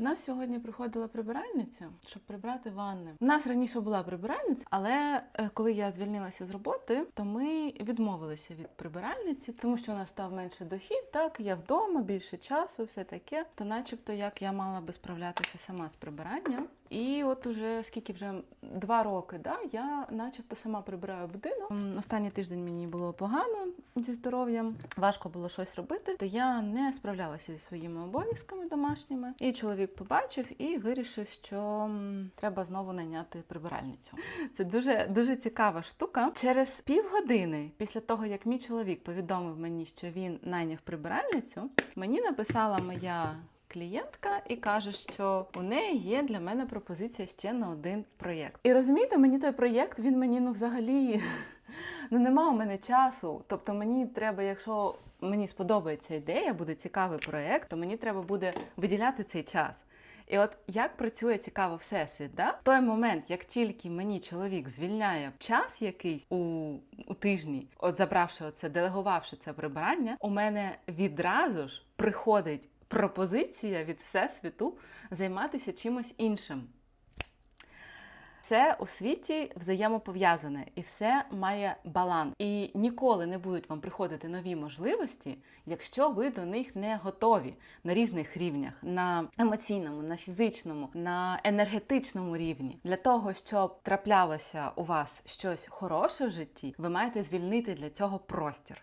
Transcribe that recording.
Нас сьогодні приходила прибиральниця, щоб прибрати ванни. У нас раніше була прибиральниця, але е, коли я звільнилася з роботи, то ми відмовилися від прибиральниці, тому що у нас став менше дохід. Так, я вдома більше часу, все таке. То, начебто, як я мала би справлятися сама з прибиранням. І от уже скільки вже два роки, да, я начебто сама прибираю будинок. Останній тиждень мені було погано зі здоров'ям, важко було щось робити, то я не справлялася зі своїми обов'язками домашніми. І чоловік побачив і вирішив, що треба знову найняти прибиральницю. Це дуже дуже цікава штука. Через півгодини після того, як мій чоловік повідомив мені, що він найняв прибиральницю, мені написала моя клієнтка і каже, що у неї є для мене пропозиція ще на один проєкт. І розумієте, мені той проєкт він мені ну взагалі ну нема у мене часу. Тобто мені треба, якщо мені сподобається ідея, буде цікавий проєкт, то мені треба буде виділяти цей час. І от як працює цікаво всесвіт, да? В той момент, як тільки мені чоловік звільняє час якийсь у, у тижні, от забравши оце, делегувавши це прибирання, у мене відразу ж приходить пропозиція від всесвіту займатися чимось іншим. Все у світі взаємопов'язане і все має баланс. І ніколи не будуть вам приходити нові можливості, якщо ви до них не готові на різних рівнях: на емоційному, на фізичному, на енергетичному рівні. Для того, щоб траплялося у вас щось хороше в житті, ви маєте звільнити для цього простір.